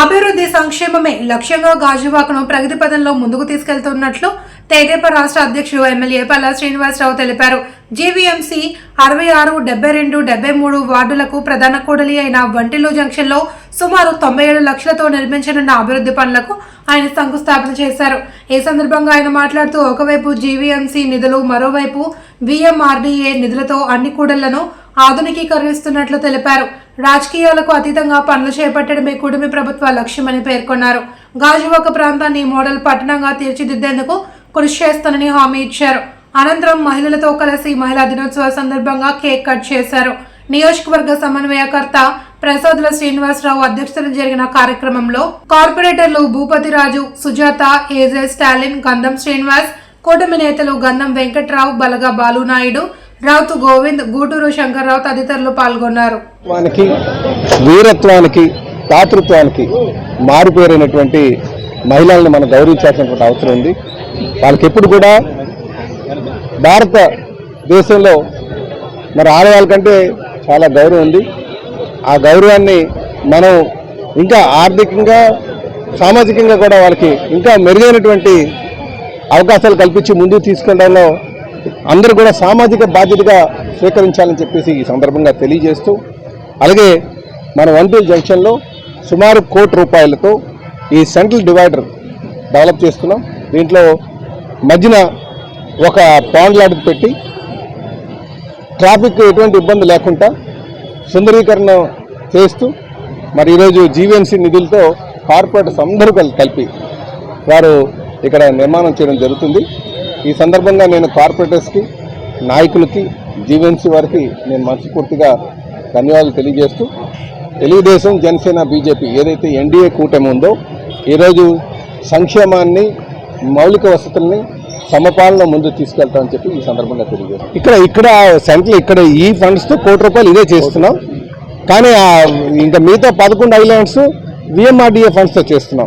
అభివృద్ధి సంక్షేమమే లక్ష్యంగా గాజువాకను ప్రగతి పదంలో ముందుకు తీసుకెళ్తున్నట్లు తెదేపా రాష్ట్ర అధ్యక్షుడు ఎమ్మెల్యే పల్లా శ్రీనివాసరావు తెలిపారు. జీవీఎంసీ అరవై ఆరు డెబ్బై రెండు డెబ్బై మూడు వార్డులకు ప్రధాన కూడలి అయిన వంటిలో జంక్షన్లో సుమారు తొంభై ఏడు లక్షలతో నిర్మించనున్న అభివృద్ధి పనులకు ఆయన శంకుస్థాపన చేశారు. ఈ సందర్భంగా ఆయన మాట్లాడుతూ ఒకవైపు జీవీఎంసీ నిధులు మరోవైపు విఎంఆర్డీఏ నిధులతో అన్ని కూడళ్ళను ఆధునికీకరిస్తున్నట్లు తెలిపారు. రాజకీయాలకు అతీతంగా పనులు చేపట్టడమే కుటుంబ ప్రభుత్వ లక్ష్యమని పేర్కొన్నారు. గాజువాక ప్రాంతాన్ని మోడల్ పట్టణంగా తీర్చిదిద్దేందుకు కృషి చేస్తానని హామీ ఇచ్చారు. అనంతరం మహిళలతో కలిసి మహిళా దినోత్సవ సందర్భంగా కేక్ కట్ చేశారు. నియోజకవర్గ సమన్వయకర్త ప్రసాదుల శ్రీనివాసరావు అధ్యక్షతన జరిగిన కార్యక్రమంలో కార్పొరేటర్లు భూపతిరాజు సుజాత ఏజే స్టాలిన్ గంధం శ్రీనివాస్ కూటమి నేతలు గంధం వెంకట్రావు బలగా బాలునాయుడు రావుతు గోవింద్ గూటూరు శంకర్రావు తదితరులు పాల్గొన్నారు. వీరత్వానికి దాతృత్వానికి మారుపేరైనటువంటి మహిళల్ని మనం గౌరవించాల్సినటువంటి అవసరం ఉంది. వాళ్ళకి ఎప్పుడు కూడా భారత దేశంలో మరి ఆడవాళ్ళ కంటే చాలా గౌరవం ఉంది. ఆ గౌరవాన్ని మనం ఇంకా ఆర్థికంగా సామాజికంగా కూడా వాళ్ళకి ఇంకా మెరుగైనటువంటి అవకాశాలు కల్పించి ముందుకు తీసుకెళ్ళడంలో అందరూ కూడా సామాజిక బాధ్యతగా స్వీకరించాలని చెప్పేసి ఈ సందర్భంగా తెలియజేస్తూ అలాగే మన వంటూరు జంక్షన్లో సుమారు కోటి రూపాయలతో ఈ సెంట్రల్ డివైడర్ డెవలప్ చేస్తున్నాం. దీంట్లో మధ్యన ఒక పాండ్ లాంటిది పెట్టి ట్రాఫిక్ ఎటువంటి ఇబ్బంది లేకుండా సుందరీకరణ చేస్తూ మరి ఈరోజు జీవీఎంసీ నిధులతో కార్పొరేటర్స్ అందరూ కలిపి వారు ఇక్కడ నిర్మాణం చేయడం జరుగుతుంది. ఈ సందర్భంగా నేను కార్పొరేటర్స్కి నాయకులకి జీవెన్సీ వారికి నేను మనస్ఫూర్తిగా ధన్యవాదాలు తెలియజేస్తూ తెలుగుదేశం జనసేన బీజేపీ ఏదైతే ఎన్డీఏ కూటమి ఉందో ఈరోజు సంక్షేమాన్ని మౌలిక వసతుల్ని సమపాలన ముందు తీసుకెళ్తామని చెప్పి ఈ సందర్భంగా తెలియజేస్తాం. ఇక్కడ ఇక్కడ సెంట్రల్ ఇక్కడ ఈ ఫండ్స్తో కోటి రూపాయలు ఇదే చేస్తున్నాం. కానీ ఇంకా మిగతా పదకొండు ఐలాండ్స్ విఎంఆర్డీఏ ఫండ్స్తో చేస్తున్నాం.